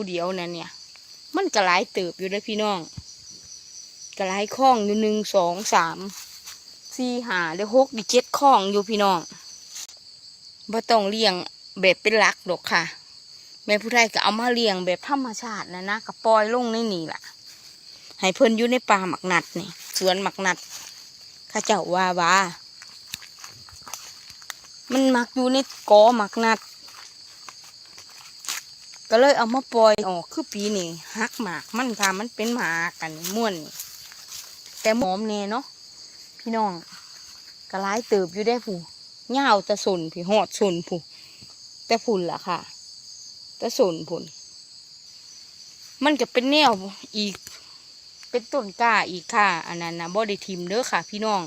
ผู้เดียวนั่นเนี่ย มันก็หลายเติบอยู่เด้อพี่น้องก็หลายข้องอยู่หนึ่งสองสามสี่ห้าเดี๋ยวหกดิเจ็ดข้องอยู่พี่น้องบ่ต้องเลี้ยงแบบเป็นหลักดอกค่ะ แม่ผู้ไทยก็เอามาเลี้ยงแบบธรรมชาตินะนะก็ปล่อยลงในนี่ล่ะให้เพิ่นอยู่ในป่าหมักนัดนี่สวนหมักนัดข้าเจ้าว่าว่ามันมักอยู่ในกอหมักนัด ก็เลยเอามาปล่อยออกคือปีนี้หักหมากมันค่ะมันเป็นหมากกันม่วนแต่หอมแน่เนาะพี่น้องก็ร้ายเติบอยู่ได้ผู้เหงาวแต่สนพี่หอดสนผู้แต่ผุนล่ะค่ะแต่สนผุนมันก็เป็นแนวอีก เป็นต้นกล้าอีกค่ะ อันนั้นนะบ่ได้ทิมเด้อค่ะ พี่น้อง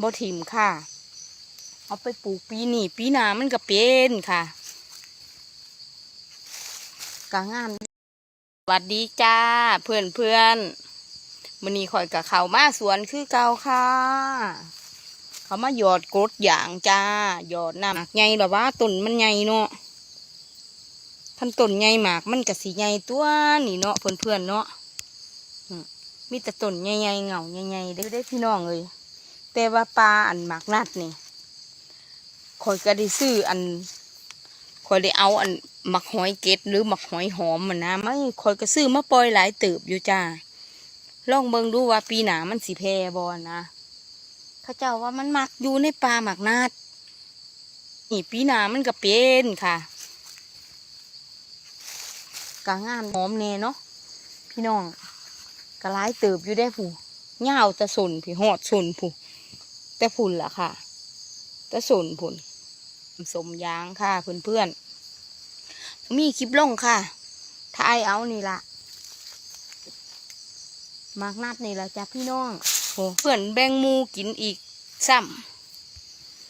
บ่ทิมค่ะ เอาไปปลูกปีนี้ปีหน้ามันก็เป็นค่ะ กางามสวัสดีจ้า เพื่อนเพื่อนมันนี้ข่อยกับเขามาสวนคือเก่าค่ะ เขามาหยอดกรดอย่างจ้า หยอดน้ำใหญ่หรอว่าต้นมันใหญ่เนาะท่านต้นใหญ่หมากมันก็สีใหญ่ตัวนี่เนาะเพื่อนเพื่อนเนาะมีแต่ต้นใหญ่ๆเงาใหญ่ๆได้ได้พี่น้องเลยแต่ว่าปลาอันหมากนัดนี่คอยก็ได้ซื้ออันคอยได้เอาอัน หมักหอยเกตหรือหมักหอยหอมมันนะไม่คอยก็ซื้อมาปล่อยหลายเติบอยู่จ้าลองเบิ่งดูว่าปีหนามันสิแพร่บอลนะข้าเจ้าว่ามันมักอยู่ในปลาหมากนัดนี่ปีหนามันก็เป็นค่ะกางามหอมแน่เนาะพี่น้องก็ร้ายเติบอยู่ได้ผู้เหงาต่สนพี่หอดสนผู้แต่พุ่นล่ะค่ะต่สนพุ่นสมยางค่ะเพื่อนเพื่อนๆ มีคลิปลงค่ะถ้าไอเอานี่ละมากนัดนี่ละจ้ะพี่น้องโอ้เพื่อนแบ่งหมูกินอีกซ้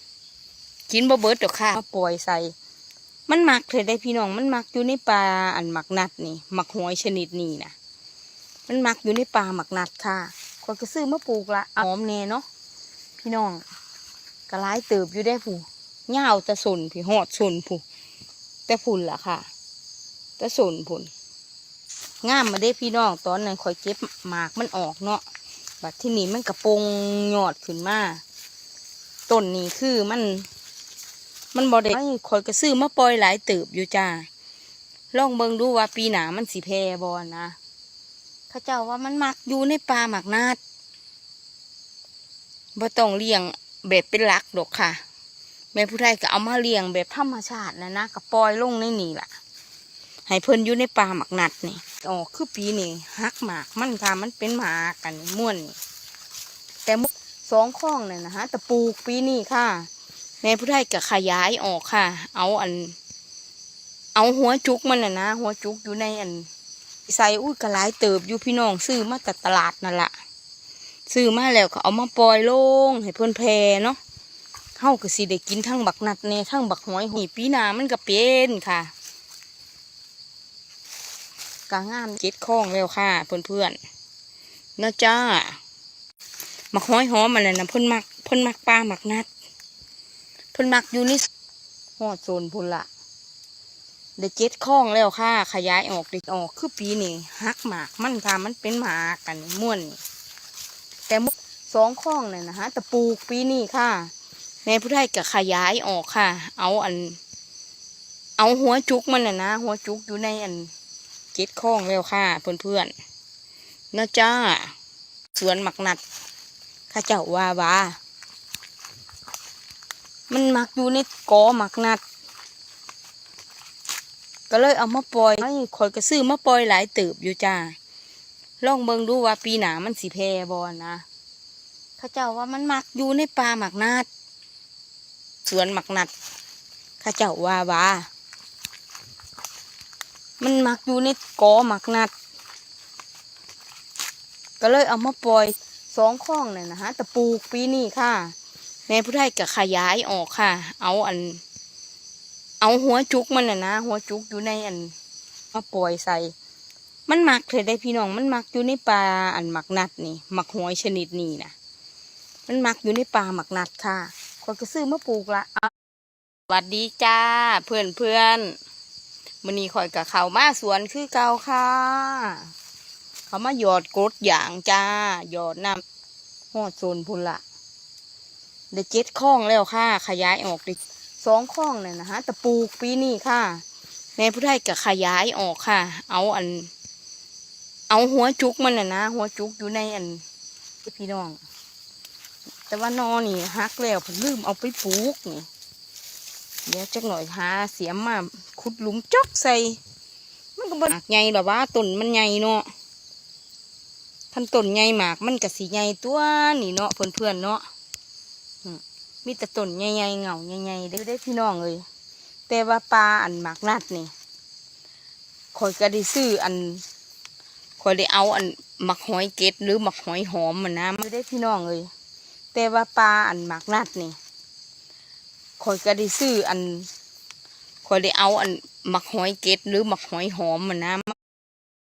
ำกินบ่เบิดดอกค่ะมาปล่อยใส่ มันมักเลยได้พี่น้อง มันมักอยู่ในปลาอันหมักนัดนี่หมักหอยชนิดนี้นะมันมักอยู่ในป่าหมักนัดค่ะคนก็ซื้อมาปลูกละหอมแน่เนาะพี่น้องก็ร้ายเติบอยู่ได้ผู้เหงาวแต่สนพี่หอดสนผู้แต่พุ่นล่ะค่ะ ต่สนพุ่นงามมาได้พี่น้องตอนนั้นคอยเก็บหมากมันออกเนาะบัดที่นี่มันกระปงหยอดขึ้นมาต้นนี้คือมัน มันบอดได้คอยก็ซื้อมาปล่อยหลายติบอยู่จ้าลองเบิ่งดูว่าปีหนามันสิแพรบอนะเขาเจ้าว่ามันมักอยู่ในป่าหมักนาดบ่ต้องเลี้ยงแบบเป็นหลักดอกค่ะ แม่ผู้ไทยก็เอามาเลี้ยงแบบธรรมชาตินะนะก็ปล่อยลงในนี่ล่ะ ให้เพิ่นอยู่ในป่าหมักนัดนี่อ๋อคือปีนี้หักหมากมันค่ะมันเป็นหมากกันม่วนนี่แต่มุกสองข้องเนี่ยนะฮะแต่ปลูกปีนี้ค่ะแม่ผู้ไทยก็ขยายออกค่ะ เอาอัน เอาหัวจุกมันน่ะนะหัวจุกอยู่ในอันใส่อุ้ยกระไรเติบอยู่พี่น้องซื้อมาจากตลาดนั่นแหละซื้อมาแล้วก็เอามาปล่อยลงให้เพื่อนแพร่เนาะเฮาก็สิได้กินทั้งบักนัดเนี่ยทั้งบักหอยหีปีหนามันก็เป็นค่ะ กางามเจ็ดข้องแล้วค่ะ เพื่อนเพื่อนๆนะจ้าบักห้อยหอมมันน่ะนะเพิ่นมักเพิ่นมักปลามักนัด เพิ่นมักอยู่ในี่หอดโซนพุ่นละได้เจ็ดข้องแล้วค่ะ ขยายออกได้ออกคือปีนี้หักหมากมันค่ะมันเป็นหมากกันม่วน แต่มุกสองข้องเนี่ยนะฮะแต่ปลูกปีนี้ค่ะแม่ผู้ไทยก็ขยายออกค่ะ เอาอัน เอาหัวจุกมันน่ะนะ หัวจุกอยู่ในอัน เจ็ดข้องแล้วค่ะ เพื่อนเพื่อนๆนะจ้า สวนหมักนัด ข้าเจ้าว่าว่ามันหมักอยู่ในกอหมักนัด ก็เลยเอามาปล่อยให้คอยก็ซื้อมาปล่อยหลายติบอยู่จ้าลองเบิ่งดูว่าปีหนามันสิแพรบอลนะข้าเจ้าว่ามันหมักอยู่ในป่าหมักนาดสวนหมักนัด ข้าเจ้าว่าว่า มันมักอยู่ในกอหมักนัด ก็เลยเอามาปล่อยสองข้องเนี่ยนะฮะแต่ปลูกปีนี้ค่ะแม่ผู้ไทยก็ขยายออกค่ะ เอาอัน เอาหัวจุกมันน่ะนะหัวจุกอยู่ในอันมาปล่อยใส่ มันมักเลยได้พี่น้องมันมักอยู่ในปลาอันหมักนัดนี่หมักหอยชนิดนี้นะมันมักอยู่ในปลาหมักนัดค่ะคนก็ซื้อมาปลูกละสวัสดีจ้า เพื่อนเพื่อน มื้อนี้ข่อยกับเขามาสวนคือเก่าค่ะ เขามาหยอดกรดอย่างจ้า หยอดน้ำหอดโซนพุ่นละได้เจ็ดข้องแล้วค่ะ ขยายออกด้สองข้องเลยนะฮะแต่ปลูกปีนี้ค่ะแม่ผู้ไทยก็ขยายออกค่ะ เอาอัน เอาหัวจุกมันน่ะนะ หัวจุกอยู่ในอันพี่น้อง แต่ว่านอนี่ฮักแล้วผมลืมเอาไปปลูกนี่ เดี๋ยวจักหน่อยหาเสียมมาขุดหลุมจอกใส่ มันก็บนใหญ่หรอว่าต้นมันใหญ่เนาะท่านต้นใหญ่มากมันก็สีใหญ่ตัวนี่เนาะเพื่อนๆเนาะมมีแต่ต้นใหญ่ๆเงาใหญ่ๆได้ได้พี่น้องเลยแต่ว่าปลาอันหมากนัดนี่คอยก็ได้ซื้ออันคอยได้เอาอันหมักหอยเกตหรือหมักหอยหอมมันนะไม่ได้พี่น้องเลยแต่ว่าปลาอันหมากนัดนี่ ข่อยก็ได้ซื้ออันข่อยได้เอาอันหมักหอยเกตหรือหมักหอยหอมมันนะ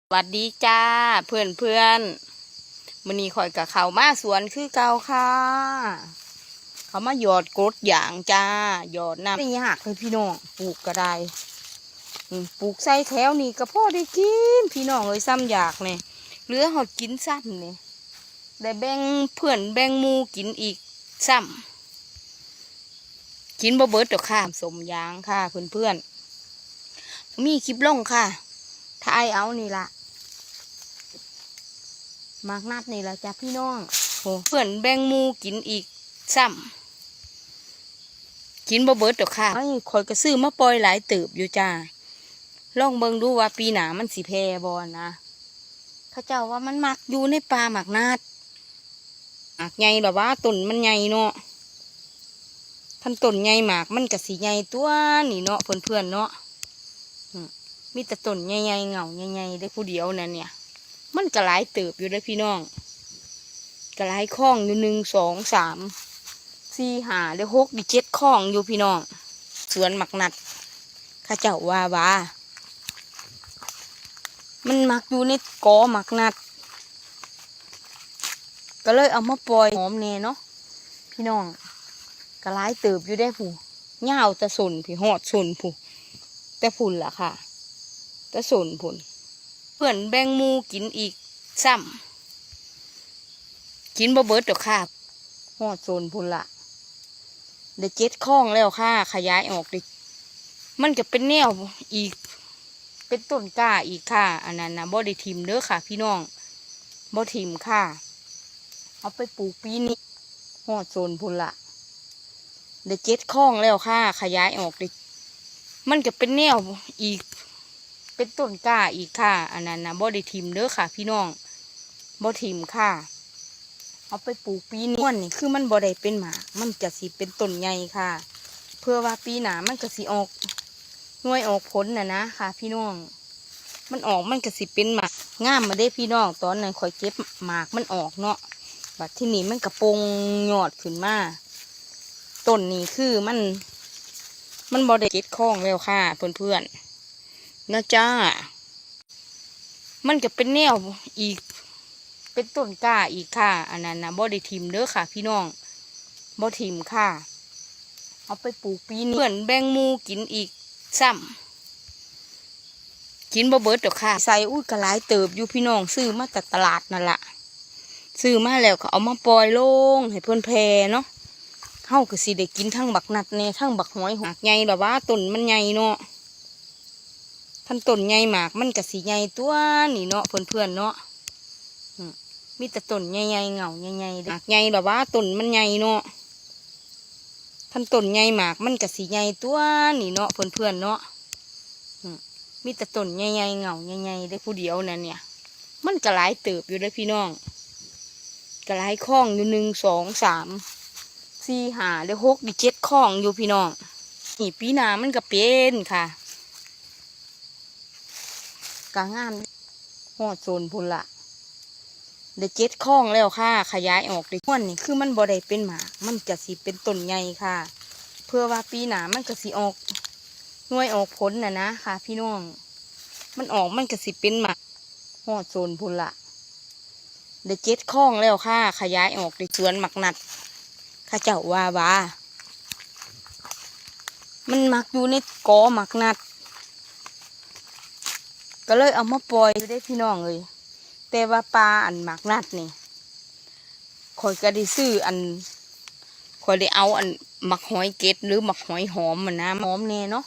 สวัสดีจ้าเพื่อนเพื่อนมื้อนี้ข่อยกับเขามาสวนคือเก่าค่ะ เขามาหยอดกรดอย่างจ้าหยอดน้ำไม่ยากเลยพี่น้องปลูกก็ได้ปลูกใส่แถวนี้ก็พ่อได้กิน พี่น้องเลยซ้ำอยากเนี่ยเหลือหอดกินซ้ำเนี่ยได้แบ่งเพื่อนแบ่งมูกินอีกซ้ำ กินบ่เบิดดอกค่ะ สมยางค่ะเพื่อนเพื่อนๆมีคลิปลงค่ะถ่ายเอานี่ละมากนัดนี่ละจ้ะพี่น้องโหเพื่อนแบ่งหมูกินอีกซ้ำกินบ่เบิดดอกค่ะไอ้คอยก็ซื้อมาปล่อยหลายเติบอยู่จ้าลองเบิ่งดูว่าปีหนามันสิแพร่บ่นะเข้าเจ้าว่ามันมักอยู่ในป่าหมักนาดหมักใหญ่แบบว่าต้นมันใหญ่เนาะ ท่านต้นใหญ่มากมันก็สีใหญ่ตัวนี่เนาะเพื่อนๆเนาะมีแต่ต้นใหญ่ๆเงาใหญ่ๆได้ผู้เดียวนั่นเนี่ย มันก็หลายเติบอยู่ได้พี่น้องก็หลายข้องอยู่หนึ่งสองสามสี่ห้าได้หกได้เจ็ดข้องอยู่พี่น้องสวนหมักนัดข้าเจ้าว่าว่ามันหมักอยู่ในกอหมักนัด ก็เลยเอามาปล่อยหอมเน่เนาะพี่น้อง กระไรเติบอยู่ได้ผู้เงาต่สนพี่หอดสนผู้แต่ฝุ่นล่ะค่ะแต่สนพุ่นเพื่อนแบงมูกินอีกซ้ำกินบ่เบิดดอกค่ะหอดสนพุ่นละได้เจ็ดข้องแล้วค่ะ ขยายออกดิมันก็เป็นแนวอีก เป็นต้นกล้าอีกค่ะ อันนั้นนะบ่ได้ทิมเด้อค่ะ พี่น้องบ่ทิมค่ะ เอาไปปลูกปีนี้หอดโซนพุ่นละ ได้เจ็ดข้องแล้วค่ะ ขยายออกดิมันก็เป็นแนวอีก เป็นต้นกล้าอีกค่ะ อันนั้นนะบ่ได้ทิมเด้อค่ะ พี่น้องบ่ทิมค่ะ เอาไปปลูกปีนี้วนนี่คือมันบ่ได้เป็นหมากมันจะสิเป็นต้นใหญ่ค่ะ เพื่อว่าปีหน้ามันก็สิออกหน่วยออกผลน่ะนะค่ะ พี่น้อง มันออกมันก็สิเป็นหมากงามมาได้พี่น้องตอนนั้นคอยเก็บหมากมันออกเนาะบัดที่นี่มันกระปงหยอดขึ้นมา ต้นนี้คือมัน มันบอด้เก็ดข้องแล้วค่ะ เพื่อนๆนะจ้า มันก็เป็นแนวอีก เป็นต้นกล้าอีกค่ะ อันนั้นนะบอด้ทิมเด้อค่ะ พี่น้องบอทิมค่ะ เอาไปปลูกปีนี้เพื่อนแบ่งมูกินอีกซ้ำกินบ่เบิดดอกค่ะ ใส่อุ้ยกระไรเติบอยู่พี่น้องซื้อมาจากตลาดนั่นแหละซื้อมาแล้วก็เอามาปล่อยลงให้เพื่อนแพร่เนาะ เฮาก็สิได้กินทั้งบักนัดเนี่ยทั้งบักหอยหักใหญ่แบบว่าต้นมันใหญ่เนาะท่านต้นใหญ่มากมันก็สิใหญ่ตัวนี่เนาะเพื่อนๆเนาะมีแต่ต้นใหญ่ๆเงาใหญ่ๆหักใหญ่แบบว่าต้นมันใหญ่เนาะท่านต้นใหญ่มากมันก็สิใหญ่ตัวนี่เนาะเพื่อนๆเนาะมีแต่ต้นใหญ่ๆเงาใหญ่ๆได้ผู้เดียวนั่นเนี่ย มันก็หลายเติบอยู่ได้อพี่น้องก็หลายข้องอยู่หนึ่งสองสาม สี่หาได้หกด้เจ็ดข้องอยู่พี่น้องนี่ปีหนามันก็เป็นค่ะกางามหอดโซนพุ่นละได้เจ็ดข้องแล้วค่ะ ขยายออกได้ม้วนนี่คือมันบ่ได้เป็นหมากมันจะสิเป็นต้นใหญ่ค่ะ เพื่อว่าปีหนามันก็สิออกหน่วยออกผลน่ะนะค่ะ พี่น้อง มันออกมันก็สิเป็นหมากหอดโซนพุ่นละได้เจ็ดข้องแล้วค่ะ ขยายออกได้สวนหมักนัด ข้าเจ้าว่าว่ามันมักอยู่ในกอหมักนัด ก็เลยเอามาปล่อยได้พี่น้องเลยแต่ว่าปลาอันหมักนัดนี่คอยก็ได้ซื้ออันคอยได้เอาอันหมักหอยเกตหรือหมักหอยหอมมันนะหอมแน่เนาะ